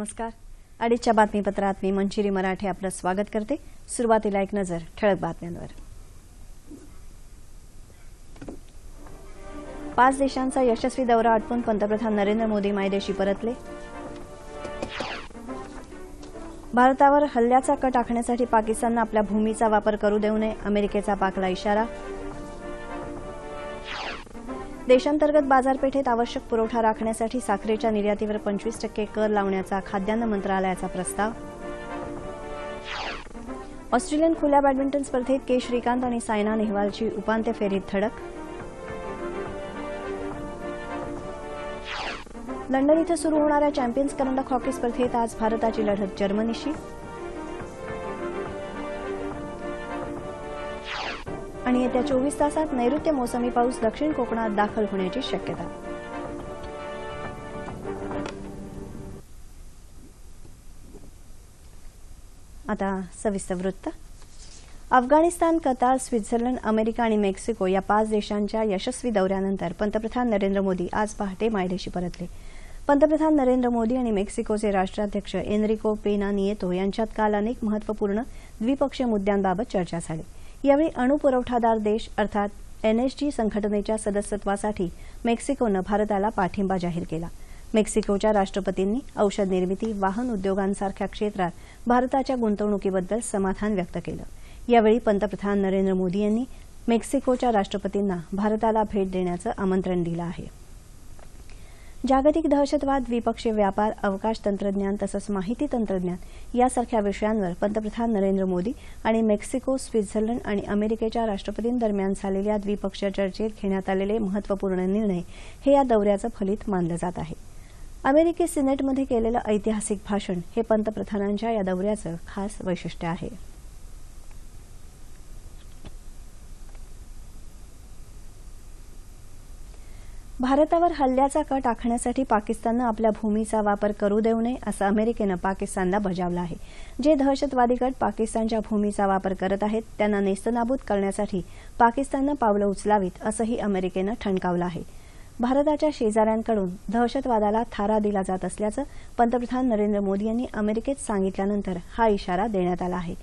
नमस्कार. अडीचच्या बातमीपत्रात मी मंचिरी मराठे आपलं स्वागत करते. सुरुवातीला एक नजर ठळक बातम्यांवर. पाच देशांचा यशस्वी दौरा आटपून पंतप्रधान नरेंद्र मोदी मायदेशी परतले. भारतावर हल्ल्याचा कट आखण्यासाठी पाकिस्ताननं आपल्या भूमीचा वापर करू देऊ नये अमेरिकेचा पाकला इशारा. देशांतर्गत बाजारपेठेत आवश्यक पुरवठा राखण्यासाठी साखरेच्या निर्यातीवर पंचवीस टक्के कर लावण्याचा खाद्यान्न मंत्रालयाचा प्रस्ताव. ऑस्ट्रेलियन खुल्या बॅडमिंटन स्पर्धेत के श्रीकांत आणि सायना नेहवालची उपांत्य फेरीत धडक. लंडन इथं सुरू होणाऱ्या चॅम्पियन्स करंडक हॉकी स्पर्धेत आज भारताची लढत जर्मनीशी. आणि येत्या चोवीस तासात नैऋत्य मोसमी पाऊस दक्षिण कोकणात दाखल होण्याची शक्यता. आता सविस्तर वृत्त. अफगाणिस्तान कतार स्वित्झर्लंड अमेरिका आणि मेक्सिको या पाच देशांच्या यशस्वी दौऱ्यानंतर पंतप्रधान नरेंद्र मोदी आज पहाटे मायदेशी परतले. पंतप्रधान नरेंद्र मोदी आणि मेक्सिकोचे राष्ट्राध्यक्ष एनरिको पेना नियेतो यांच्यात काल अनेक महत्त्वपूर्ण द्विपक्षीय मुद्द्यांबाबत चर्चा झाली. यावेळी अणुपुरवठादार देश अर्थात एनएसजी संघटनेच्या सदस्यत्वासाठी मेक्सिकोनं भारताला पाठिंबा जाहीर केला. मेक्सिकोच्या राष्ट्रपतींनी औषध निर्मिती वाहन उद्योगांसारख्या क्षेत्रात भारताच्या गुंतवणुकीबद्दल समाधान व्यक्त केलं. यावेळी पंतप्रधान नरेंद्र मोदी यांनी मेक्सिकोच्या राष्ट्रपतींना भारताला भेट देण्याचं आमंत्रण दिलं आहे. जागतिक दहशतवाद द्विपक्षीय व्यापार अवकाश तंत्रज्ञान तसंच माहिती तंत्रज्ञान यासारख्या विषयांवर पंतप्रधान नरेंद्र मोदी आणि मेक्सिको स्वित्झर्लंड आणि अमेरिकेच्या राष्ट्रपतींदरम्यान झालेल्या द्विपक्षीय चर्चेत घेण्यात आलेले महत्त्वपूर्ण निर्णय हे या दौऱ्याचं फलित मानलं जात आहे. अमेरिकी सिनेटमध्ये केलेलं ऐतिहासिक भाषण हे पंतप्रधानांच्या या दौऱ्याचं खास वैशिष्ट्य आहे. भारतावर हल्ल्याचा कट आखण्यासाठी पाकिस्ताननं आपल्या भूमीचा वापर करू देऊ नये असं अमेरिकेनं पाकिस्तानला बजावलं आहे. जे दहशतवादी गट पाकिस्तानच्या भूमीचा वापर करत आहेत त्यांना नेस्तनाबूत करण्यासाठी पाकिस्ताननं पावलं उचलावीत असंही अमेरिकेनं ठणकावलं आहे. भारताच्या शेजाऱ्यांकडून दहशतवादाला थारा दिला जात असल्याचं पंतप्रधान नरेंद्र मोदी यांनी अमेरिकेत सांगितल्यानंतर हा इशारा देण्यात आला आहे.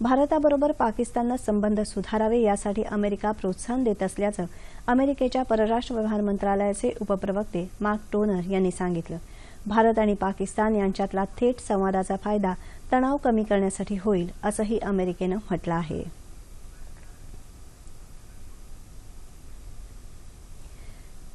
भारताबरोबर पाकिस्ताननं संबंध सुधारावे यासाठी अमेरिका प्रोत्साहन देत असल्याचं अमेरिकेच्या परराष्ट्र व्यवहार मंत्रालयाचे उपप्रवक्ते मार्क टोनर यांनी सांगितलं. भारत आणि पाकिस्तान यांच्यातला थेट संवादाचा फायदा तणाव कमी करण्यासाठी होईल असंही अमेरिकेनं म्हटलं आहे.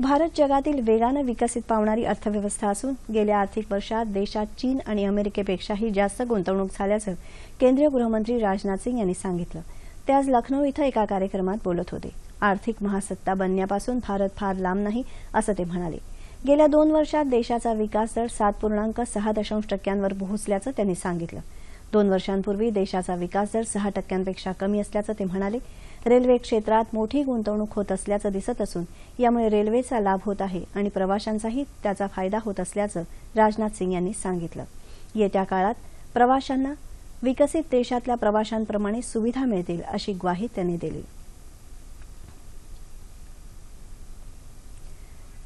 भारत जगातील वेगानं विकसित पावणारी अर्थव्यवस्था असून गेल्या आर्थिक वर्षात देशात चीन आणि अमेरिकेपेक्षाही जास्त गुंतवणूक झाल्याचं केंद्रीय गृहमंत्री राजनाथ सिंग यांनी सांगितलं. ते आज लखनौ इथं एका कार्यक्रमात बोलत होते. आर्थिक महासत्ता बनण्यापासून भारत फार लांब नाही असं ते म्हणाले. गेल्या दोन वर्षात देशाचा विकास दर सात पूर्णांक सहा दशांश टक्क्यांवर पोहोचल्याचं त्यांनी सांगितलं. दोन वर्षांपूर्वी देशाचा विकास दर सहा टक्क्यांपेक्षा कमी असल्याचं ते म्हणाले. रेल्वे क्षेत्रात मोठी गुंतवणूक होत असल्याचं दिसत असून यामुळे रेल्वेचा लाभ होत आहे आणि प्रवाशांचाही त्याचा फायदा होत असल्याचं राजनाथ सिंग यांनी सांगितलं. येत्या काळात प्रवाशांना विकसित देशातल्या प्रवाशांप्रमाणे सुविधा मिळतील अशी ग्वाही त्यांनी दिली.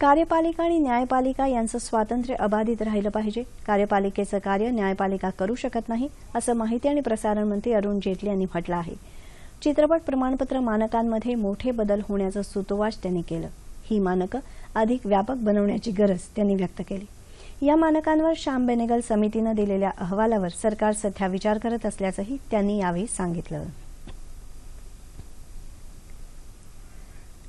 कार्यपालिका आणि न्यायपालिका यांचं स्वातंत्र्य अबाधित राहिलं पाहिजे. कार्यपालिकेचं कार्य न्यायपालिका करू शकत नाही असं माहिती आणि प्रसारण मंत्री अरुण जेटली यांनी म्हटलं आहे. चित्रपट प्रमाणपत्र मानकांमध्ये मोठे बदल होण्याचं सुतोवाच त्यांनी केलं. ही मानकं अधिक व्यापक बनवण्याची गरज त्यांनी व्यक्त केली. या मानकांवर श्याम बेनेगल समितीनं दिलेल्या अहवालावर सरकार सध्या विचार करत असल्याचंही त्यांनी यावेळी सांगितलं.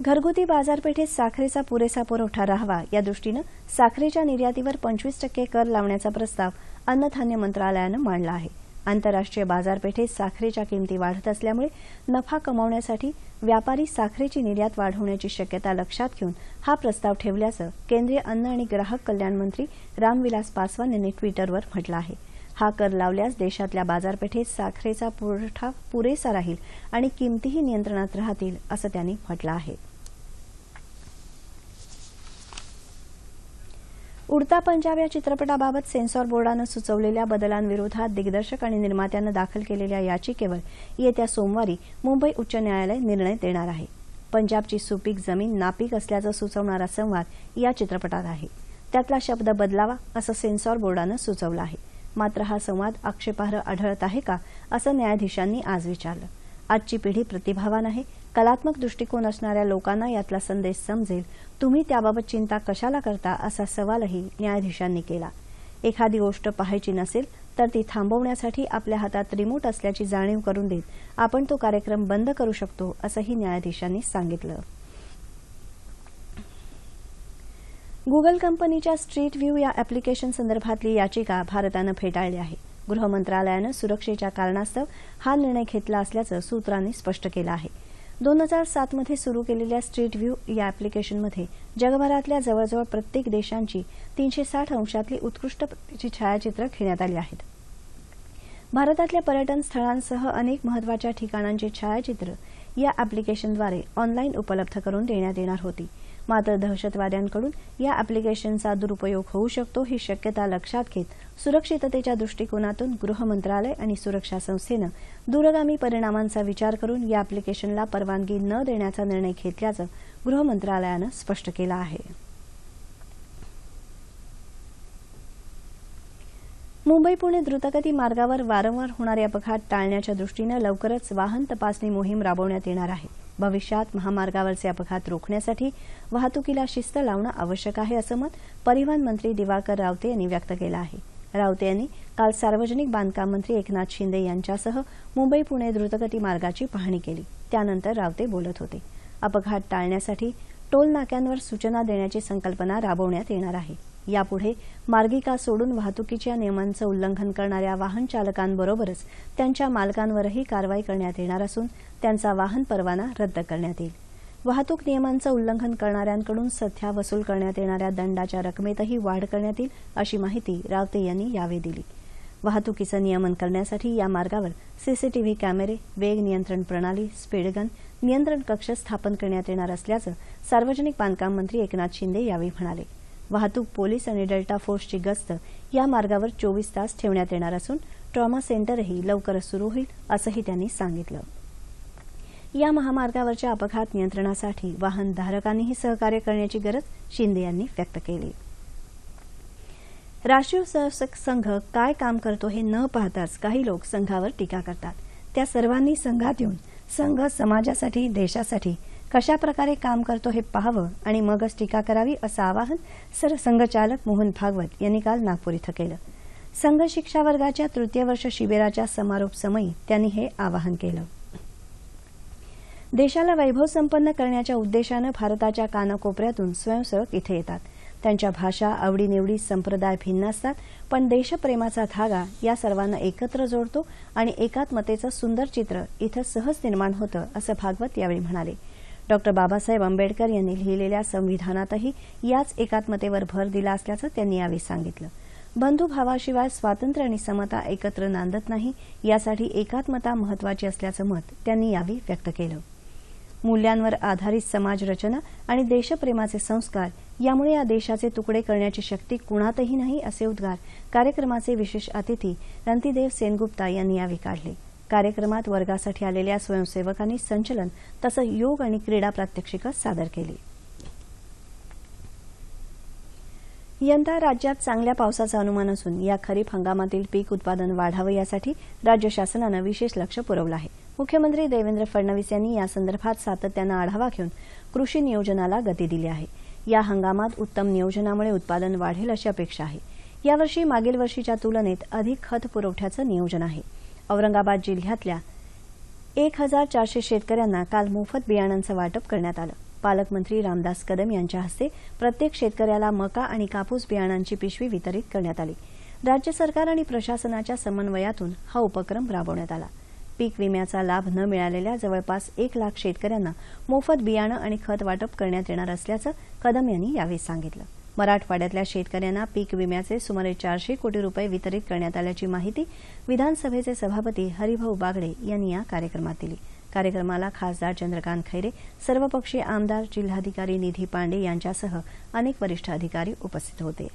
घरगुती बाजारपेठेत साखरेचा पुरेसा पुरवठा राहावा या दृष्टीनं साखरेच्या निर्यातीवर पंचवीस टक्के कर लावण्याचा प्रस्ताव अन्नधान्य मंत्रालयानं मांडला आहे. आंतरराष्ट्रीय बाजारपेठेत साखरेच्या किमती वाढत असल्यामुळे नफा कमावण्यासाठी व्यापारी साखरेची निर्यात वाढवण्याची शक्यता लक्षात घेऊन हा प्रस्ताव ठेवल्याचं केंद्रीय अन्न आणि ग्राहक कल्याण मंत्री रामविलास पासवान यांनी ट्विटरवर म्हटलं आहे. हा कर लावल्यास देशातल्या बाजारपेठेत साखरेचा पुरवठा पुरेसा राहील आणि किमतीही नियंत्रणात राहतील असं त्यांनी म्हटलं आहे. उडता पंजाब या चित्रपटाबाबत सेन्सॉर बोर्डानं सुचवलेल्या बदलांविरोधात दिग्दर्शक आणि निर्मात्यानं दाखल केलेल्या याचिकेवर येत्या सोमवारी मुंबई उच्च न्यायालय निर्णय देणार आहे. पंजाबची सुपीक जमीन नापीक असल्याचं सुचवणारा संवाद या चित्रपटात आहे. त्यातला शब्द बदलावा असं सेन्सॉर बोर्डानं सुचवलं आहे. मात्र हा संवाद आक्षेपार्ह आढळत आहे का असं न्यायाधीशांनी आज विचारलं. आजची पिढी प्रतिभावान आहे कलात्मक दृष्टिकोन असणाऱ्या लोकांना यातला संदेश समजेल. तुम्ही त्याबाबत चिंता कशाला करता असा सवालही न्यायाधीशांनी केला. एखादी गोष्ट पाहायची नसेल तर ती थांबवण्यासाठी आपल्या हातात रिमोट असल्याची जाणीव करून देत आपण तो कार्यक्रम बंद करू शकतो असंही न्यायाधीशांनी सांगितलं. गुगल कंपनीच्या स्ट्रीट व्ह्यू या अॅप्लिकेशन संदर्भातली याचिका भारतानं फेटाळली आहे. गृह मंत्रालयानं सुरक्षेच्या कारणास्तव हा निर्णय घेतला असल्याचं सूत्रांनी स्पष्ट केलं आहे. दोन हजार सातमध्ये सुरू केलेल्या स्ट्रीट व्ह्यू या अॅप्लिकेशनमध्ये जगभरातल्या जवळजवळ प्रत्येक देशांची तीनशे साठ अंशातली उत्कृष्ट प्रतीची छायाचित्रं घेण्यात आली आहेत. भारतातल्या पर्यटन स्थळांसह अनेक महत्त्वाच्या ठिकाणांची छायाचित्र या अॅप्लिकेशनद्वारे ऑनलाईन उपलब्ध करून देण्यात येणार होती. मात्र दहशतवाद्यांकडून या अप्लिकेशनचा दुरुपयोग होऊ शकतो ही शक्यता लक्षात घेत सुरक्षिततेच्या दृष्टिकोनातून गृह मंत्रालय आणि सुरक्षा संस्थेनं दूरगामी परिणामांचा विचार करून या अप्लिकेशनला परवानगी न देण्याचा निर्णय घेतल्याचं गृह मंत्रालयानं स्पष्ट केलं आहे. मुंबई पुणे द्रुतगती मार्गावर वारंवार होणारे अपघात टाळण्याच्या दृष्टीनं लवकरच वाहन तपासणी मोहीम राबवण्यात येणार आहे. भविष्यात महामार्गावरचे अपघात रोखण्यासाठी वाहतुकीला शिस्त लावणं आवश्यक आहे असं मत परिवहन मंत्री दिवाकर रावते यांनी व्यक्त केलं आहे. रावते यांनी काल सार्वजनिक बांधकाम मंत्री एकनाथ शिंदे यांच्यासह मुंबई पुणे द्रुतगती मार्गाची पाहणी केली. त्यानंतर रावते बोलत होते. अपघात टाळण्यासाठी टोल नाक्यांवर सूचना देण्याची संकल्पना राबवण्यात येणार आहे. यापुढे मार्गिका सोडून वाहतुकीच्या नियमांचं उल्लंघन करणाऱ्या वाहन चालकांबरोबरच त्यांच्या मालकांवरही कारवाई करण्यात येणार असून त्यांचा वाहन परवाना रद्द करण्यात येईल. वाहतूक नियमांचं उल्लंघन करणाऱ्यांकडून सध्या वसूल करण्यात येणाऱ्या दंडाच्या रकमेतही वाढ करण्यात येईल अशी माहिती रावते यांनी यावेळी दिली. वाहतुकीचं नियमन करण्यासाठी या मार्गावर सीसीटीव्ही कॅमेरे वेग नियंत्रण प्रणाली स्पीडगन नियंत्रण कक्ष स्थापन करण्यात येणार असल्याचं सार्वजनिक बांधकाम मंत्री एकनाथ शिंदे यावेळी म्हणाले. वाहतूक पोलीस आणि डेल्टा फोर्सची गस्त या मार्गावर चोवीस तास ठेवण्यात येणार असून ट्रॉमा सेंटरही लवकरच सुरू होईल असंही त्यांनी सांगितलं. या महामार्गावरच्या अपघात नियंत्रणासाठी वाहनधारकांनीही सहकार्य करण्याची गरज शिंदे यांनी व्यक्त केली. राष्ट्रीय स्वयंसेवक संघ काय काम करतो हे न पाहताच काही लोक संघावर टीका करतात. त्या सर्वांनी संघात येऊन संघ समाजासाठी देशासाठी कशा प्रकारे काम करतो हे पाहावं आणि मगच टीका करावी असं आवाहन सरसंघचालक मोहन भागवत यांनी काल नागपूर इथं केलं. संघ शिक्षा वर्गाच्या तृतीय वर्ष शिबिराच्या समारोप समयी त्यांनी हे आवाहन केलं. देशाला वैभव संपन्न करण्याच्या उद्देशानं भारताच्या कानाकोपऱ्यातून स्वयंसेवक इथे येतात. त्यांच्या भाषा आवडीनिवडी संप्रदाय भिन्न असतात पण देशप्रेमाचा धागा या सर्वांना एकत्र जोडतो आणि एकात्मतेचं सुंदर चित्र इथं सहज निर्माण होतं असं भागवत यावेळी म्हणाले. डॉक्टर बाबासाहेब आंबेडकर यांनी लिहिलेल्या संविधानातही याच एकात्मतेवर भर दिला असल्याचं त्यांनी यावेळी सांगितलं. बंधुभावाशिवाय स्वातंत्र्य आणि समता एकत्र नांदत नाही यासाठी एकात्मता महत्वाची असल्याचं मत त्यांनी यावेळी व्यक्त केलं. मूल्यांवर आधारित समाज रचना आणि देशप्रेमाचे संस्कार यामुळे या देशाचे तुकडे करण्याची शक्ती कुणातही नाही असे उद्गार कार्यक्रमाचे विशेष अतिथी रंतीदेव सेनगुप्ता यांनी यावेळी काढले. कार्यक्रमात वर्गासाठी आलेल्या स्वयंसेवकांनी संचलन तसंच योग आणि क्रीडा प्रात्यक्षिकं सादर केली. यंदा राज्यात चांगल्या पावसाचं अनुमान असून या खरीप हंगामातील पीक उत्पादन वाढावं यासाठी राज्य शासनानं विशेष लक्ष पुरवलं आहे. मुख्यमंत्री देवेंद्र फडणवीस यांनी यासंदर्भात सातत्यानं आढावा घेऊन कृषी नियोजनाला गती दिली आहे. या हंगामात उत्तम नियोजनामुळे उत्पादन वाढेल अशी अपेक्षा आहे. यावर्षी मागील वर्षीच्या तुलनेत अधिक खत पुरवठ्याचं नियोजन आहे. औरंगाबाद जिल्ह्यातल्या एक हजार चारशे शेतकऱ्यांना काल मोफत बियाणांचं वाटप करण्यात आलं. पालकमंत्री रामदास कदम यांच्या हस्ते प्रत्येक शेतकऱ्याला मका आणि कापूस बियाणांची पिशवी वितरित करण्यात आली. राज्य सरकार आणि प्रशासनाच्या समन्वयातून हा उपक्रम राबवण्यात आला. पीक विम्याचा लाभ न मिळालेल्या जवळपास एक लाख शेतकऱ्यांना मोफत बियाणं आणि खत वाटप करण्यात येणार असल्याचं कदम यांनी यावेळी सांगितलं. मराठवाड्यातल्या शेतकऱ्यांना पीक विम्याचे सुमारे चारशे कोटी रुपये वितरित करण्यात आल्याची माहिती विधानसभेचे सभापती हरिभाऊ बागडे यांनी या कार्यक्रमात दिली. कार्यक्रमाला खासदार चंद्रकांत खैरे सर्वपक्षीय आमदार जिल्हाधिकारी निधी पांडे यांच्यासह अनेक वरिष्ठ अधिकारी उपस्थित होते.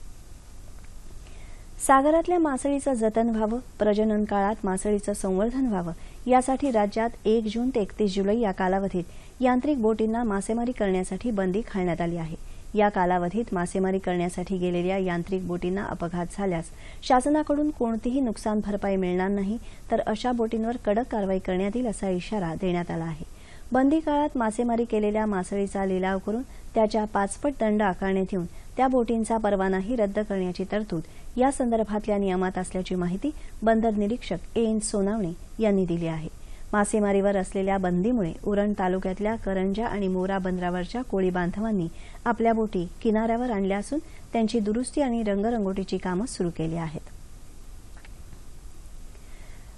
सागरातल्या मासळीचं जतन व्हावं प्रजनन काळात मासळीचं संवर्धन व्हावं यासाठी राज्यात एक जून ते एकतीस जुलै या कालावधीत यांत्रिक बोटींना मासेमारी करण्यासाठी बंदी घालण्यात आली आहे. या कालावधीत मासेमारी करण्यासाठी गेलेल्या यांत्रिक बोटींना अपघात झाल्यास शासनाकडून कोणतीही नुकसान भरपाई मिळणार नाही तर अशा बोटींवर कडक कारवाई करण्यात येईल असा इशारा देण्यात आला आहे. बंदी काळात मासेमारी केलेल्या मासळीचा लिलाव करून त्याच्या पाचपट दंड आकारण्यात येऊन त्या बोटींचा परवानाही रद्द करण्याची तरतूद या संदर्भातल्या नियमात असल्याची माहिती बंदर निरीक्षक ए एन सोनावणे यांनी दिली आहे. मासेमारीवर असलेल्या बंदीमुळे उरण तालुक्यातल्या करंजा आणि मोरा बंदरावरच्या कोळी बांधवांनी आपल्या बोटी किनाऱ्यावर आणल्या असून त्यांची दुरुस्ती आणि रंगरंगोटीची कामं सुरू केली आहेत.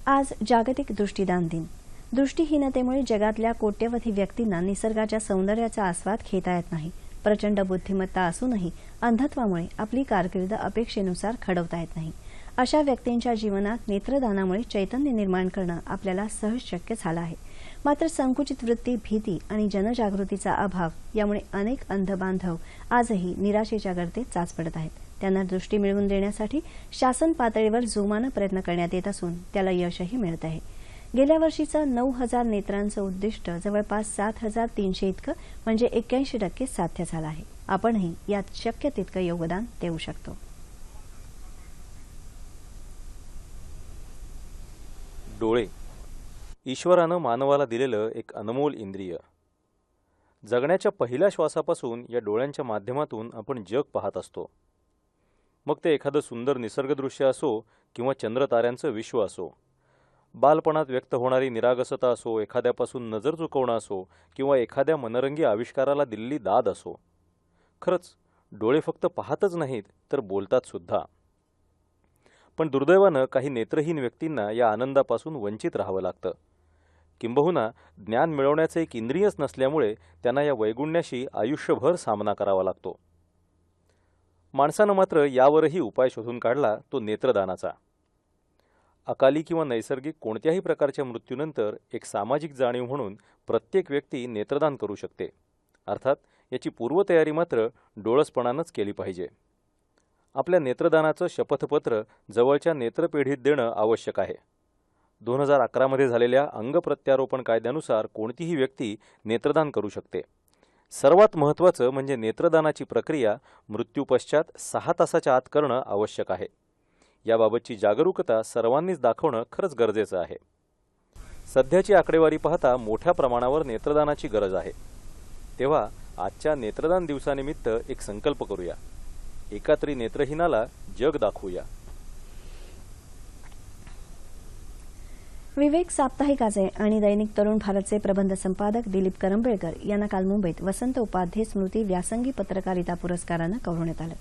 आज जागतिक दृष्टीदान दिन. दृष्टीहीनतेमुळे जगातल्या कोट्यवधी व्यक्तींना निसर्गाच्या सौंदर्याचा आस्वाद घेता येत नाही. प्रचंड बुद्धिमत्ता असूनही अंधत्वामुळे आपली कारकीर्द अपेक्षेनुसार खडवता येत नाही. अशा व्यक्तींच्या जीवनात नेत्रदानामुळे चैतन्य निर्माण करणं आपल्याला सहज शक्य झालं आहे. मात्र संकुचित वृत्ती भीती आणि जनजागृतीचा अभाव यामुळे अनेक अंधबांधव आजही निराशेच्या गर्दीत चाच पडत आहेत. त्यांना दृष्टी मिळवून देण्यासाठी शासन पातळीवर जोमानं प्रयत्न करण्यात येत असून त्याला यशही मिळत आहे. गेल्या वर्षीचं नऊ हजार नेत्रांचं उद्दिष्ट जवळपास सात हजार तीनशे इतकं म्हणजे एक्क्याऐंशी टक्के साध्य झालं आहे. आपणही यात शक्य तितकं योगदान देऊ शकतो. डोळे. ईश्वरानं मानवाला दिलेलं एक अनमोल इंद्रिय. जगण्याच्या पहिल्या श्वासापासून या डोळ्यांच्या माध्यमातून आपण जग पाहत असतो. मग ते एखादं सुंदर निसर्गदृश्य असो किंवा चंद्रताऱ्यांचं विश्व असो. बालपणात व्यक्त होणारी निरागसता असो एखाद्यापासून नजर चुकवणं असो किंवा एखाद्या मनरंगी आविष्काराला दिलेली दाद असो. खरंच डोळे फक्त पाहतच नाहीत तर बोलतात सुद्धा पण दुर्दैवानं काही नेत्रहीन व्यक्तींना या आनंदापासून वंचित राहावं लागतं. किंबहुना ज्ञान मिळवण्याचं एक इंद्रियच नसल्यामुळे त्यांना या वैगुण्याशी आयुष्यभर सामना करावा लागतो. माणसानं मात्र यावरही उपाय शोधून काढला तो नेत्रदानाचा. अकाली किंवा नैसर्गिक कोणत्याही प्रकारच्या मृत्यूनंतर एक सामाजिक जाणीव म्हणून प्रत्येक व्यक्ती नेत्रदान करू शकते. अर्थात याची पूर्वतयारी मात्र डोळसपणानंच केली पाहिजे. आपल्या नेत्रदानाचं शपथपत्र जवळच्या नेत्रपेढीत देणं आवश्यक आहे. दोन हजार अकरामध्ये झालेल्या अंग प्रत्यारोपण कायद्यानुसार कोणतीही व्यक्ती नेत्रदान करू शकते. सर्वात महत्त्वाचं म्हणजे नेत्रदानाची प्रक्रिया मृत्यूपश्चात सहा तासाच्या आत करणं आवश्यक आहे. याबाबतची जागरूकता सर्वांनीच दाखवणं खरंच गरजेचं आहे. सध्याची आकडेवारी पाहता मोठ्या प्रमाणावर नेत्रदानाची गरज आहे. तेव्हा आजच्या नेत्रदान दिवसानिमित्त एक संकल्प करूया. एकात्री नेत्रहीनाला जग दाखवूया. विवेक साप्ताहिकाचे आणि दैनिक तरुण भारतचे प्रबंध संपादक दिलीप करंबेळकर यांना काल मुंबईत वसंत उपाध्ये स्मृती व्यासंगी पत्रकारिता पुरस्कारानं गौरवण्यात आलं.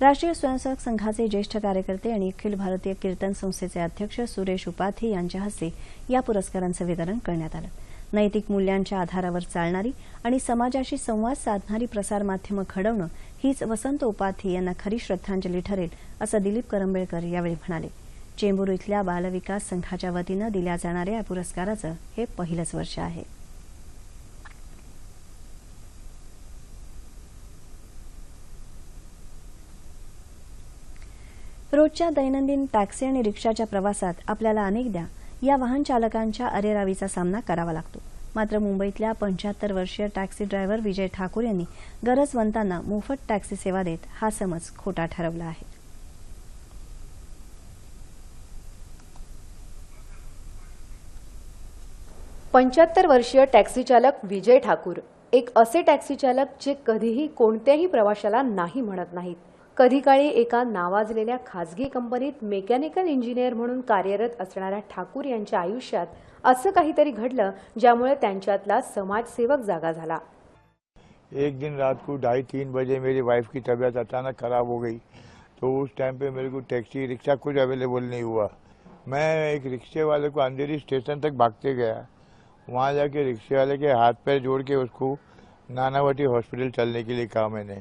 राष्ट्रीय स्वयंसेवक संघाचे ज्येष्ठ कार्यकर्ते आणि अखिल भारतीय कीर्तन संस्थेचे अध्यक्ष सुरेश उपाध्ये यांच्या हस्ते या पुरस्कारांचं वितरण करण्यात आलं. नैतिक मूल्यांच्या आधारावर चालणारी आणि समाजाशी संवाद साधणारी प्रसारमाध्यमं घडवणं हीच वसंत उपाधी यांना खरी श्रद्धांजली ठरेल असं दिलीप करंबेळकर यावेळी म्हणाले. चेंबूर इथल्या बालविकास संघाच्या वतीनं दिल्या जाणाऱ्या या पुरस्काराचं हे पहिलंच वर्ष आहे. रोजच्या दैनंदिन टॅक्सी आणि रिक्षाच्या प्रवासात आपल्याला अनेकदा या वाहन चालकांच्या अरेरावीचा सामना करावा लागतो. मात्र मुंबईतल्या पंच्याहत्तर वर्षीय टॅक्सी ड्रायव्हर विजय ठाकूर यांनी गरजवंतांना मोफत टॅक्सी सेवा देत हा समज खोटा ठरवला आहे. पंच्याहत्तर वर्षीय टॅक्सी चालक विजय ठाकूर एक असे टॅक्सी चालक जे कधीही कोणत्याही प्रवाशाला नाही म्हणत नाहीत. कधी काळी एका नावाजलेल्या खाजगी कंपनीत मेकॅनिकल इंजिनियर म्हणून कार्यरत असणाऱ्या ठाकूर यांच्या आयुष्यात असं काहीतरी घडलं ज्यामुळे त्यांच्यातला समाजसेवक जागा झाला. एक दिन रात को ढाई तीन बजे मेरी वाइफ की तबीयत अचानक खराब हो गई तो उस टाइम पे मेरे को टैक्सी रिक्शा कुछ अवेलेबल नहीं हुआ। मैं एक रिक्शे वाले को अंधेरी स्टेशन तक भागते गया। वहाँ जाके रिक्शे वाले के हाथ पैर जोड़ के उसको नानावटी हॉस्पिटल चलने के लिए कहा मैंने।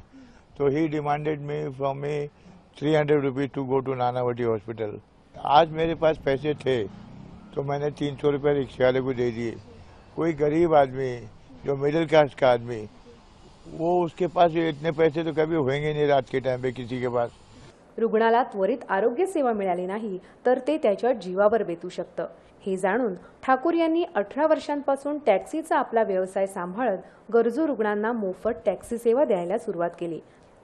तो he demanded me from me three hundred rupees to go to Nanavati hospital आज मेरे पास पैसे थे तो मैंने तीन सौ रुपये रिक्शे वाले को दे दिए। कोई गरीब आदमी जो मिडिल क्लास का आदमी वो उसके पास इतने पैसे तो कभी होंगे नहीं रात के टाइम पे किसी के पास। रुग्णाला त्वरित आरोग्य सेवा मिळाली नाही तर ते त्याच्या जीवावर बेतू शकतं. हे जाणून ठाकूर यांनी अठरा वर्षांपासून टॅक्सीचा आपला व्यवसाय सांभाळत गरजू रुग्णांना मोफत टॅक्सी सेवा द्यायला सुरुवात केली.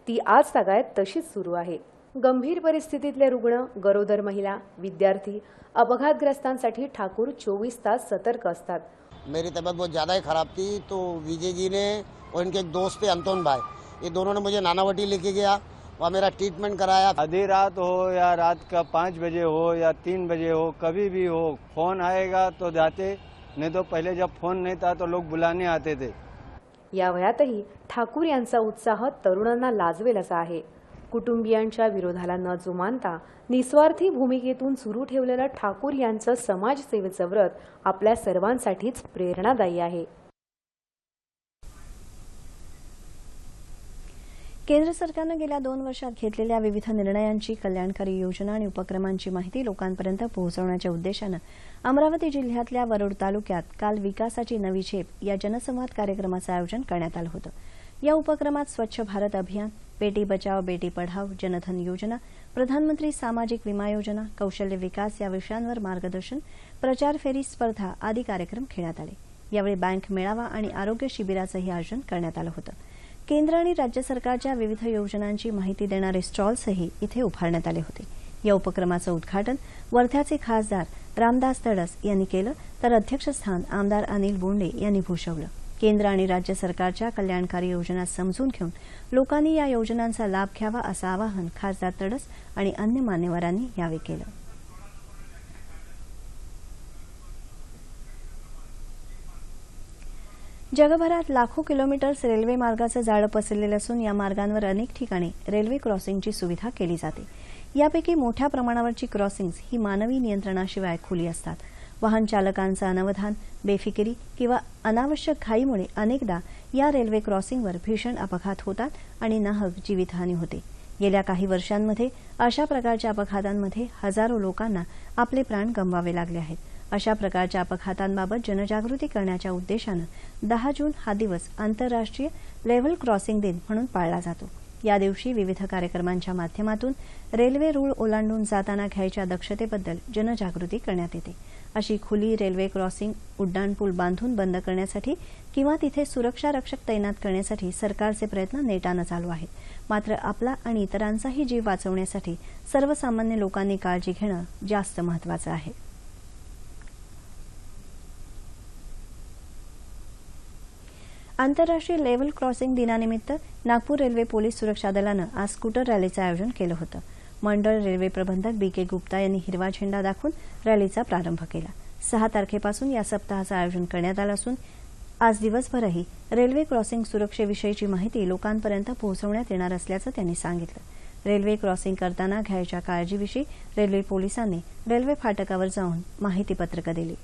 ती आज तागायत तशीच सुरू आहे. गंभीर परिस्थितीतले रुग्ण गरोदर महिला विद्यार्थी अपघातग्रस्तांसाठी ठाकूर चोवीस तास सतर्क असतात. मेरी तबीयत बहुत ज़्यादा ही ख़राब थी तो विजय जी ने और इनके एक दोस्त थे अंतोन भाई ये दोनों ने मुझे नानावटी लेके गया वहाँ मेरा ट्रीटमेंट कराया। आधी रात हो या रात का पाँच बजे हो या तीन बजे हो कभी भी हो फोन आएगा तो जाते नहीं तो पहले जब फोन नहीं था तो लोग बुलाने आते थे। या वयातही ठाकूर यांचा उत्साह तरुणांना लाजवेल असा आहे. कुटुंबियांच्या विरोधाला न जुमानता निस्वार्थी भूमिकेतून सुरू ठेवलेलं ठाकूर यांचं समाजसेवेचं व्रत आपल्या सर्वांसाठीच प्रेरणादायी आहे. केंद्र सरकारनं गेल्या दोन वर्षात घेतलेल्या विविध निर्णयांची कल्याणकारी योजना आणि उपक्रमांची माहिती लोकांपर्यंत पोहोचवण्याच्या उद्देशानं अमरावती जिल्ह्यातल्या वरुड तालुक्यात काल विकासाची नवी झेप या जनसंवाद कार्यक्रमाचं आयोजन करण्यात आलं होतं. या उपक्रमात स्वच्छ भारत अभियान बेटी बचाव बेटी पढाव जनधन योजना प्रधानमंत्री सामाजिक विमा योजना कौशल्य विकास या विषयांवर मार्गदर्शन प्रचार फेरी स्पर्धा आदी कार्यक्रम घेण्यात आले. यावेळी बँक मेळावा आणि आरोग्य शिबिराचंही आयोजन करण्यात आलं होतं. केंद्र आणि राज्य सरकारच्या विविध योजनांची माहिती देणारे स्टॉल्सही इथे उभारण्यात आले होते. या उपक्रमाचं उद्घाटन वर्ध्याचे खासदार रामदास तडस यांनी केलं तर अध्यक्षस्थान आमदार अनिल बोंडे यांनी भूषवलं. केंद्र आणि राज्य सरकारच्या कल्याणकारी योजना समजून घेऊन लोकांनी या योजनांचा लाभ घ्यावा असं आवाहन खासदार तडस आणि अन्य मान्यवरांनी यावेळी केलं. जगभरात लाखो किलोमीटर्स रेल्वे मार्गाचं जाळं पसरलेलं असून या मार्गांवर अनेक ठिकाणी रेल्वे क्रॉसिंगची सुविधा केली जाते. यापैकी मोठ्या प्रमाणावरची क्रॉसिंग्स ही मानवी नियंत्रणाशिवाय खुली असतात. वाहन चालकांचं अनवधान बेफिकिरी किंवा अनावश्यक घाईमुळे अनेकदा या रेल्वे क्रॉसिंगवर भीषण अपघात होतात आणि नाहक जीवितहानी होते. गेल्या काही वर्षांमध्ये अशा प्रकारच्या अपघातांमध्ये हजारो लोकांना आपले प्राण गमवावे लागले आहेत. अशा प्रकारच्या अपघातांबाबत जनजागृती करण्याच्या उद्देशानं दहा जून हा दिवस आंतरराष्ट्रीय लेव्हल क्रॉसिंग दिन म्हणून पाळला जातो. या दिवशी विविध कार्यक्रमांच्या माध्यमातून रेल्वे रूळ ओलांडून जाताना घ्यायच्या दक्षतेबद्दल जनजागृती करण्यात येते. अशी खुली रेल्वे क्रॉसिंग उड्डाणपूल बांधून बंद करण्यासाठी किंवा तिथे सुरक्षा रक्षक तैनात करण्यासाठी सरकारचे प्रयत्न नेटानं चालू आहेत. मात्र आपला आणि इतरांचाही जीव वाचवण्यासाठी सर्वसामान्य लोकांनी काळजी घेणं जास्त महत्वाचं आहे. आंतरराष्ट्रीय लेव्हल क्रॉसिंग दिनानिमित्त नागपूर रेल्वे पोलीस सुरक्षा दलानं आज स्कूटर रॅलीचं आयोजन केलं होतं. मंडळ रेल्वे प्रबंधक बी के गुप्ता यांनी हिरवा झेंडा दाखवून रॅलीचा प्रारंभ केला. सहा तारखेपासून या सप्ताहाचं आयोजन करण्यात आलं असून आज दिवसभरही रेल्वे क्रॉसिंग सुरक्षेविषयीची माहिती लोकांपर्यंत पोहोचवण्यात येणार असल्याचं त्यांनी सांगितलं. रेल्वे क्रॉसिंग करताना घ्यायच्या काळजीविषयी रेल्वे पोलिसांनी रेल्वे फाटकावर जाऊन माहितीपत्रकं दिली.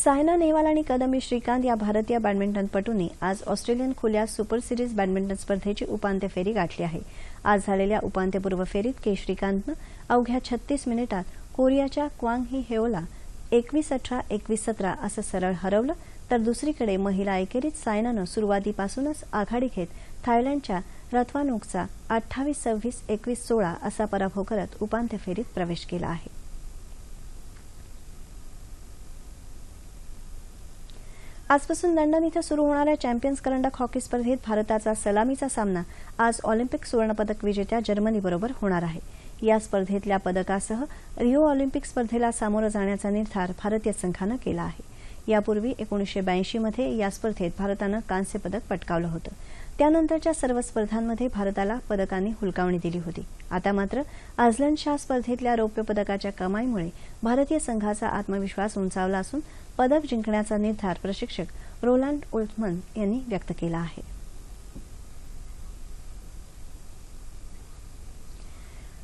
सायना नेहवाल आणि कदमी श्रीकांत या भारतीय बॅडमिंटनपटूंनी आज ऑस्ट्रेलियन खुल्या सुपर सिरीज बॅडमिंटन स्पर्धेची उपांत्य फेरी गाठली आहे. आज झालेल्या उपांत्यपूर्व फेरीत के. श्रीकांतनं अवघ्या छत्तीस मिनिटात कोरियाच्या क्वांग ही हेओला एकवीस अठरा एकवीस सतरा असं सरळ हरवलं तर दुसरीकडे महिला एकेरीत सायनानं सुरुवातीपासूनच आघाडी घेत थायलंडच्या रथवानुकचा अठ्ठावीस सव्वीस एकवीस सोळा असा पराभव करत उपांत्य फेरीत प्रवेश केला आहे. आजपासून लंडन इथं सुरू होणाऱ्या चॅम्पियन्स करंडक हॉकी स्पर्धेत भारताचा सलामीचा सामना आज ऑलिम्पिक सुवर्णपदक विजेत्या जर्मनीबरोबर होणार आहे. या स्पर्धेतल्या पदकासह रिओ ऑलिम्पिक स्पर्धेला सामोरं जाण्याचा निर्धार भारतीय संघानं केला आहे. यापूर्वी एकोणीसशे ब्याऐंशीमध्ये या स्पर्धेत भारतानं कांस्य पदक पटकावलं होतं. त्यानंतरच्या सर्व स्पर्धांमध्ये भारताला पदकांनी हुलकावणी दिली होती. आता मात्र अझलन शाह स्पर्धेतल्या रौप्य पदकाच्या कमाईमुळे भारतीय संघाचा आत्मविश्वास उंचावला असून पदक जिंकण्याचा निर्धार प्रशिक्षक रोलांड उल्थमन यांनी व्यक्त केला आहे.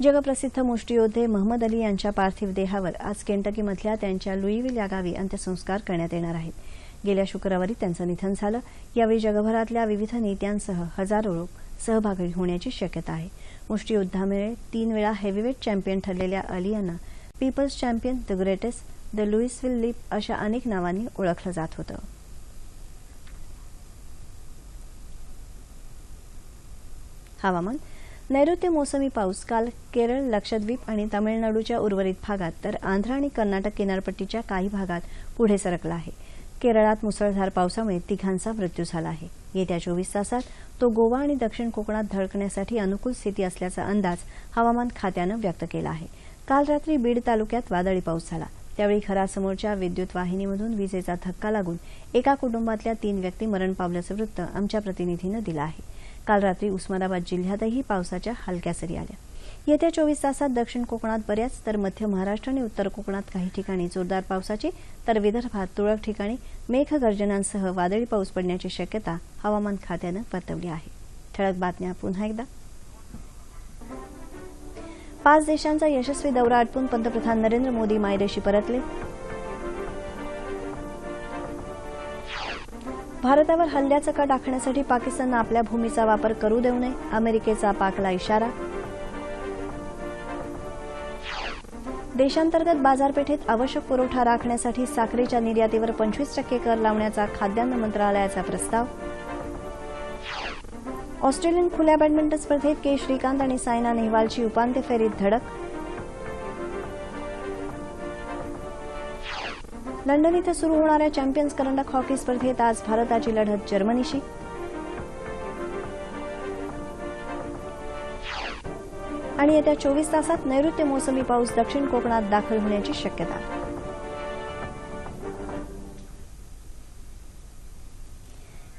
जगप्रसिद्ध मुष्टीयोद्धे महम्मद अली यांच्या पार्थिव देहावर आज केंटकीमधल्या त्यांच्या लुईविल या गावी अंत्यसंस्कार करण्यात येणार आहेत. गेल्या शुक्रवारी त्यांचं निधन झालं. यावेळी जगभरातल्या विविध नेत्यांसह हजारो लोक सहभागी होण्याची शक्यता आहे. मुष्टियुद्धामुळे तीन वेळा हेवीवेट चॅम्पियन ठरलेल्या अली यांना people's champion the greatest the Louisville lip अशा अनेक नावांनी ओळखलं जात होतं. हवामान नैऋत्य मोसमी पाऊस काल केरळ लक्षद्वीप आणि तामिळनाडूच्या उर्वरित भागात तर आंध्र आणि कर्नाटक किनारपट्टीच्या काही भागात पुढे सरकला आहे. केरळात मुसळधार पावसामुळे तिघांचा मृत्यू झाला आहे. येत्या चोवीस तासात तो गोवा आणि दक्षिण कोकणात धडकण्यासाठी अनुकूल स्थिती असल्याचा अंदाज हवामान खात्यानं व्यक्त केला आहे. काल रात्री बीड तालुक्यात वादळी पाऊस झाला. त्यावेळी घरासमोरच्या विद्युत वाहिनीमधून विजेचा धक्का लागून एका कुटुंबातल्या तीन व्यक्ती मरण पावल्याचं वृत्त आमच्या प्रतिनिधीनं दिलं आहे. काल रात्री उस्मानाबाद जिल्ह्यातही पावसाच्या हलक्या सरी आल्या. येत्या चोवीस तासात दक्षिण कोकणात बऱ्याच तर मध्य महाराष्ट्र आणि उत्तर कोकणात काही ठिकाणी जोरदार पावसाची तर विदर्भात तुरळक ठिकाणी मेघगर्जनांसह वादळी पाऊस पडण्याची शक्यता हवामान खात्यानं वर्तवली आहे. ठळक बातम्या पुन्हा एकदा. पाच देशांचा यशस्वी दौरा आटपून पंतप्रधान नरेंद्र मोदी मायदेशी परतले. भारतावर हल्ल्याचा कट आखण्यासाठी पाकिस्ताननं आपल्या भूमीचा वापर करू देऊ नये अमेरिकेचा पाकला इशारा. देशांतर्गत बाजारपेठेत आवश्यक पुरवठा राखण्यासाठी साखरेच्या निर्यातीवर पंचवीस टक्के कर लावण्याचा खाद्यान्न मंत्रालयाचा प्रस्ताव. ऑस्ट्रेलियन खुल्या बॅडमिंटन स्पर्धेत के. श्रीकांत आणि सायना नेहवालची उपांत्य फेरीत धडक. लंडन इथं सुरू होणाऱ्या चॅम्पियन्स करंडक हॉकी स्पर्धेत आज भारताची लढत जर्मनीशी. आणि येत्या चोवीस तासात नैऋत्य मोसमी पाऊस दक्षिण कोकणात दाखल होण्याची शक्यता.